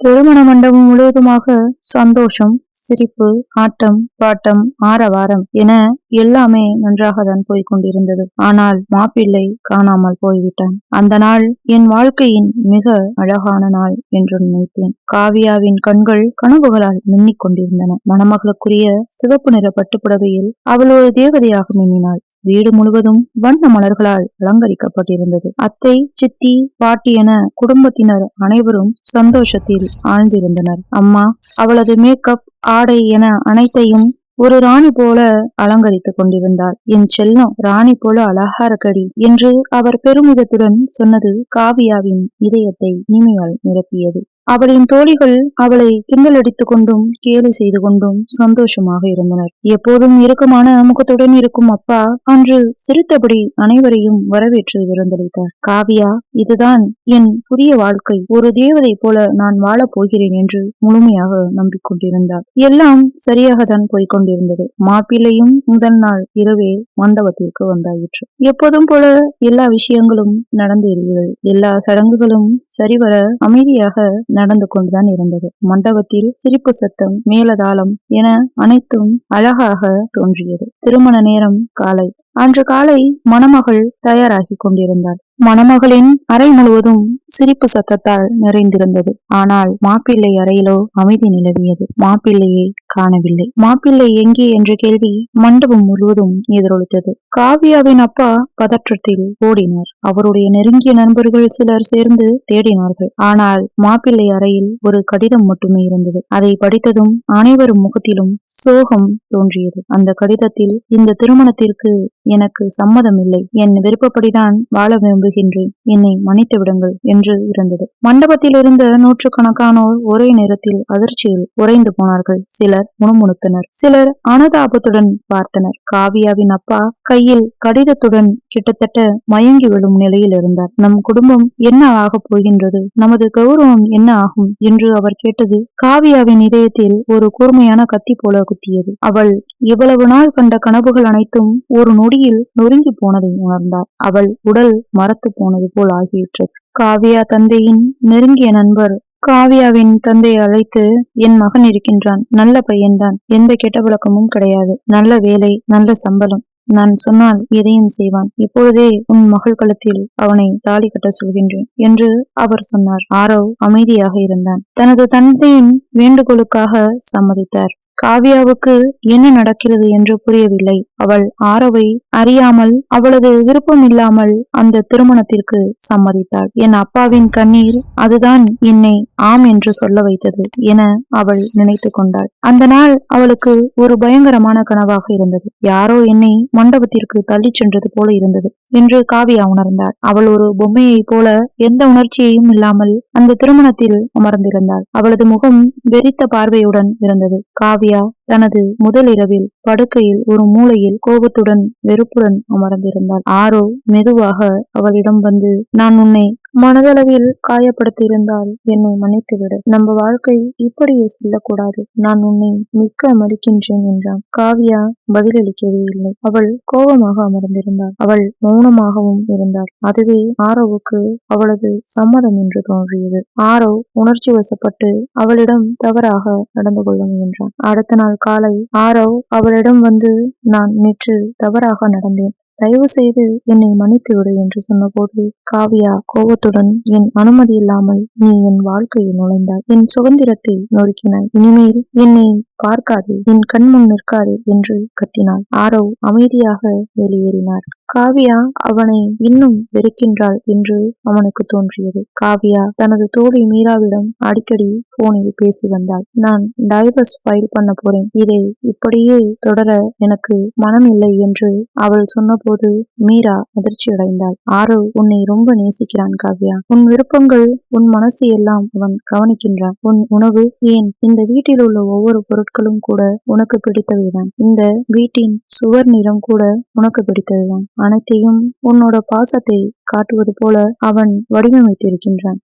திருமண மண்டபம் முழுவதுமாக சந்தோஷம் சிரிப்பு ஆட்டம் பாட்டம் ஆரவாரம் என எல்லாமே நன்றாக தான் போய்க் கொண்டிருந்தது ஆனால் மாப்பிள்ளை காணாமல் போய்விட்டான். அந்த நாள் என் வாழ்க்கையின் மிக அழகான நாள் என்று நினைத்தேன். காவியாவின் கண்கள் கனவுகளால் மின்னிக் கொண்டிருந்தன மணமகளுக்குரிய சிவப்பு நிற பட்டுப்புடவையில் அவள் ஒரு தேவதையாக மின்னினாள். வீடு முழுவதும் வண்ண மலர்களால் அலங்கரிக்கப்பட்டிருந்தது. அத்தை சித்தி பாட்டி என குடும்பத்தினர் அனைவரும் சந்தோஷத்தில் ஆழ்ந்திருந்தனர். அம்மா அவளது மேக்கப் ஆடை என அனைத்தையும் ஒரு ராணி போல அலங்கரித்துக் கொண்டிருந்தாள். என் செல்லம் ராணி போல அழகா இருக்கடி என்று அவர் பெருமிதத்துடன் சொன்னது காவியாவின் இதயத்தை இனிமையால் நிரப்பியது. அவளின் தோழிகள் அவளை கிண்டலடித்துக் கொண்டும் கேலி செய்து கொண்டும் சந்தோஷமாக இருந்தனர். எப்போதும் இறுக்கமான முகத்துடன் இருக்கும் அப்பா அன்று சிரித்தபடி அனைவரையும் வரவேற்று விருந்தளித்தார். காவியா இதுதான் என் புதிய வாழ்க்கை. ஒரு தேவதை போல நான் வாழப் போகிறேன் என்று முழுமையாக நம்பிக்கொண்டிருந்தார். எல்லாம் சரியாக தான் போய்கொண்டிருந்தது மாப்பிள்ளையும் முதல் நாள் இரவே மண்டபத்திற்கு வந்தாயிற்று. எப்போதும் போல எல்லா விஷயங்களும் நடந்தேறியது. எல்லா சடங்குகளும் சரிவர அமைதியாக நடந்து கொண்டுதான் இருந்தது. மண்டபத்தில் சிரிப்பு சத்தம் மேலதாளம் என அனைத்தும் அழகாக தோன்றியது. திருமண நேரம் காலை. அன்று காலை மணமகள் தயாராகி கொண்டிருந்தாள். மணமகளின் அறை முழுவதும் சிரிப்பு சத்தத்தால் நிறைந்திருந்தது. ஆனால் மாப்பிள்ளை அறையிலோ அமைதி நிலவியது. மாப்பிள்ளையை காணவில்லை. மாப்பிள்ளை எங்கே என்ற கேள்வி மண்டபம் முழுவதும் எதிரொலித்தது. காவியாவின் அப்பா பதற்றத்தில் ஓடினார். அவருடைய நெருங்கிய நண்பர்கள் சிலர் சேர்ந்து தேடினார்கள். ஆனால் மாப்பிள்ளை அறையில் ஒரு கடிதம் மட்டுமே இருந்தது. அதை படித்ததும் அனைவரும் முகத்திலும் சோகம் தோன்றியது. அந்த கடிதத்தில் இந்த திருமணத்திற்கு எனக்கு சம்மதம் இல்லை என் விருப்பப்படிதான் வாழ விரும்புகின்றேன். என்னை மன்னித்து விடுங்கள் என்று இருந்தது. மண்டபத்தில் இருந்த நூற்றுக்கணக்கானோர் ஒரே நேரத்தில் அதிர்ச்சியில் உறைந்து போனார்கள். சிலர் முணுமுணுத்தனர். சிலர் அனுதாபத்துடன் பார்த்தனர். காவியாவின் அப்பா கையில் கடிதத்துடன் கிட்டத்தட்ட மயங்கி விழும் நிலையில் இருந்தார். நம் குடும்பம் என்ன ஆகப் போகின்றது? நமது கௌரவம் என்ன ஆகும்? என்று அவர் கேட்டது காவியாவின் இதயத்தில் ஒரு கூர்மையான கத்தி போல குத்தியது. அவள் இவ்வளவு நாள் கண்ட கனவுகள் அனைத்தும் ஒரு நொடியில் நொறுங்கி போனதை உணர்ந்தார். அவள் உடல் மரத்து போனது போல் ஆகிவிட்டது. காவியா தந்தையின் நெருங்கிய நண்பர் காவியாவின் தந்தையை அழைத்து என் மகன் இருக்கின்றான். நல்ல பையன்தான். எந்த கெட்ட பழக்கமும் கிடையாது. நல்ல வேலை நல்ல சம்பளம். நான் சொன்னால் எதையும் செய்வான். இப்பொழுதே உன் மகள் களத்தில் அவனை தாலி கட்ட சொல்கின்றேன் என்று அவர் சொன்னார். ஆரவ் அமைதியாக இருந்தான். தனது தந்தையின் வேண்டுகோளுக்காக சம்மதித்தார். காவியாவுக்கு என்ன நடக்கிறது என்று புரியவில்லை. அவள் ஆரவை அறியாமல் அவளது விருப்பம் இல்லாமல் அந்த திருமணத்திற்கு சம்மதித்தாள். என் அப்பாவின் கண்ணீர் அதுதான் என்னை ஆம் என்று சொல்ல வைத்தது என அவள் நினைத்து கொண்டாள். அந்த நாள் அவளுக்கு ஒரு பயங்கரமான கனவாக இருந்தது. யாரோ என்னை மண்டபத்திற்கு தள்ளிச் சென்றது போல இருந்தது என்று காவியா உணர்ந்தாள். அவள் ஒரு பொம்மையைப் போல எந்த உணர்ச்சியையும் இல்லாமல் அந்த திருமணத்தில் அமர்ந்திருந்தாள். அவளது முகம் வெறித்த பார்வையுடன் இருந்தது. காவியா தனது முதல் இரவில் படுக்கையில் ஒரு மூலையில் கோபத்துடன் வெறுப்புடன் அமர்ந்திருந்தாள். ஆரோ மெதுவாக அவளிடம் வந்து நான் உன்னை மனதளவில் காயப்படுத்தியிருந்தால் என்னை மன்னித்துவிடு. நம்ம வாழ்க்கை இப்படியே செல்லக்கூடாது. நான் உன்னை மிக்க மதிக்கின்றேன் என்றான். காவியா பதிலளிக்கவே இல்லை. அவள் கோபமாக அமர்ந்திருந்தாள். அவள் மௌனமாகவும் இருந்தாள். அதுவே ஆரோவுக்கு அவளது சம்மதம் என்று தோன்றியது. ஆரோ உணர்ச்சி வசப்பட்டு அவளிடம் தவறாக நடந்து கொள்ள முயன்றான். அடுத்த நாள் காலை ஆரவ் அவளிடம் வந்து நான் நேற்று தவறாக நடந்தேன். தயவு செய்து என்னை மன்னித்து விடு என்று சொன்னபோது காவியா கோபத்துடன் என் அனுமதி இல்லாமல் நீ என் வாழ்க்கையில் நுழைந்தாய். என் சுதந்திரத்தை நொறுக்கினாய். இனிமேல் என்னை பார்க்காதே என் கண் முன் நிற்காதே என்று கத்தினாள். ஆரவ் அமைதியாக வெளியேறினார். காவியா அவனை இன்னும் வெறுக்கின்றாள் என்று அவனுக்கு தோன்றியது. காவியா தனது தோழி மீராவிடம் அடிக்கடி போனில் பேசி வந்தாள். நான் டைவர்ஸ் ஃபைல் பண்ண போறேன். இதை இப்படியே தொடர எனக்கு மனம் இல்லை என்று அவள் சொன்னபோது மீரா அதிர்ச்சி அடைந்தாள். ஆரவ் உன்னை ரொம்ப நேசிக்கிறான் காவியா. உன் விருப்பங்கள் உன் மனசு எல்லாம் அவன் கவனிக்கின்றான். உன் உணவு ஏன் இந்த வீட்டில் உள்ள ஒவ்வொரு பொருட்களும் கூட உனக்கு பிடித்தவைதான். இந்த வீட்டின் சுவர் நிறம் கூட உனக்கு பிடித்ததுதான். அனைத்தையும் உன்னோட பாசத்தை காட்டுவது போல அவன் வடிவமைத்திருக்கின்றான்.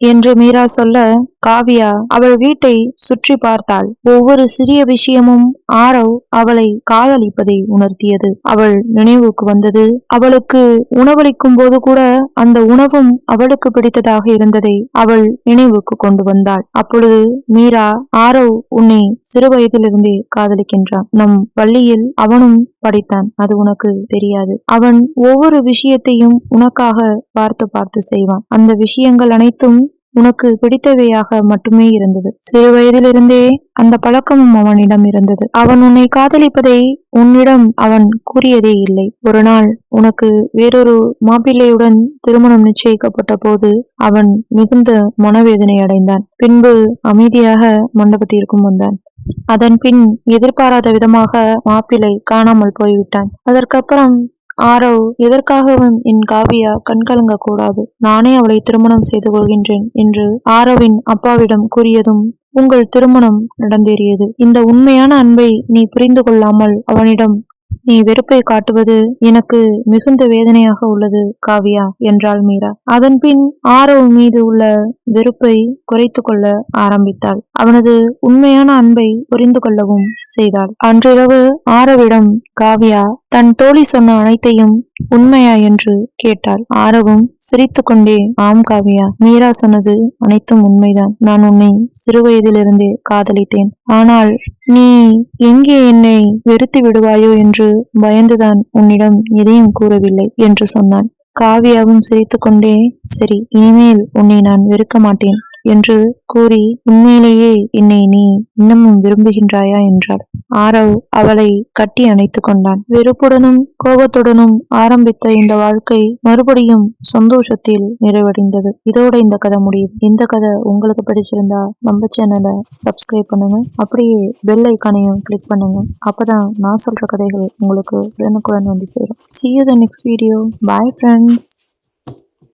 என்று மீரா சொல்ல காவியா அவள் வீட்டை சுற்றி பார்த்தாள். ஒவ்வொரு சிறிய விஷயமும் ஆரவ் அவளை காதலிப்பதை உணர்த்தியது. அவள் நினைவுக்கு வந்தது அவளுக்கு உணவளிக்கும் போது கூட அந்த உணவும் அவளுக்கு பிடித்ததாக இருந்ததை அவள் நினைவுக்கு கொண்டு வந்தாள். அப்பொழுது மீரா ஆரவ் உன்னை சிறு வயதிலிருந்தே காதலிக்கின்றான். நம் பள்ளியில் அவனும் படித்தான் அது உனக்கு தெரியாது. அவன் ஒவ்வொரு விஷயத்தையும் உனக்காக பார்த்து பார்த்து செய்வான். அந்த விஷயங்கள் அனைத்தும் உனக்கு பிடித்தவையாக மட்டுமே இருந்தது. சிறு வயதிலிருந்தே அந்த பழக்கமும் அவனிடம் இருந்தது. அவன் உன்னை காதலிப்பதை உன்னிடம் அவன் கூறியதே இல்லை. ஒரு நாள் உனக்கு வேறொரு மாப்பிள்ளையுடன் திருமணம் நிச்சயிக்கப்பட்ட போது அவன் மிகுந்த மனவேதனை அடைந்தான். பின்பு அமைதியாக மண்டபத்திற்கும் வந்தான். அதன் பின் எதிர்பாராத விதமாக மாப்பிள்ளை காணாமல் போய்விட்டான். அதற்கப்புறம் ஆரவ் எதற்காகவும் என் காவியா கண்கலங்க கூடாது நானே அவளை திருமணம் செய்து கொள்கின்றேன் என்று ஆரவின் அப்பாவிடம் கூறியதும் உங்கள் திருமணம் நடந்தேறியது. இந்த உண்மையான அன்பை நீ புரிந்து கொள்ளாமல் அவனிடம் நீ வெறுப்பை காட்டுவது எனக்கு மிகுந்த வேதனையாக உள்ளது காவியா என்றாள் மீரா. அதன்பின் ஆரவ் மீது உள்ள வெறுப்பை குறைத்து கொள்ள ஆரம்பித்தாள். அவனது உண்மையான அன்பை புரிந்து கொள்ளவும் செய்தாள். அன்றிரவு ஆரவிடம் காவியா தன் தோழி சொன்ன அனைத்தையும் உண்மையா என்று கேட்டாள். ஆரவும் சிரித்து கொண்டே ஆம் காவியா மீரா சொன்னது அனைத்தும் உண்மைதான். நான் உன்னை சிறுவயதிலிருந்தே காதலித்தேன். ஆனால் நீ எங்கே என்னை வெறுத்து விடுவாயோ என்று பயந்துதான் உன்னிடம் எதையும் கூறவில்லை என்று சொன்னான். காவியாவும் சிரித்துக்கொண்டே சரி இனிமேல் உன்னை நான் வெறுக்க மாட்டேன். என்று கூறி உண்மையிலேயே என்னை நீ இன்னமும் விரும்புகின்றாயா? என்றார் ஆரவ் அவளை கட்டி அணைத்து கொண்டான். வெறுப்புடனும் கோபத்துடனும் ஆரம்பித்த இந்த வாழ்க்கை மறுபடியும் சந்தோஷத்தில் நிறைவடைந்தது. இதோட இந்த கதை முடியும் இந்த கதை உங்களுக்கு பிடிச்சிருந்தா நம்ம சேனலை சப்ஸ்கிரைப் பண்ணுங்க. அப்படியே பெல் ஐக்கானையும் கிளிக் பண்ணுங்க. அப்பதான் நான் சொல்ற கதைகள் உங்களுக்கு உடனுக்குடன் வந்து சேரும். See you the next video bye friends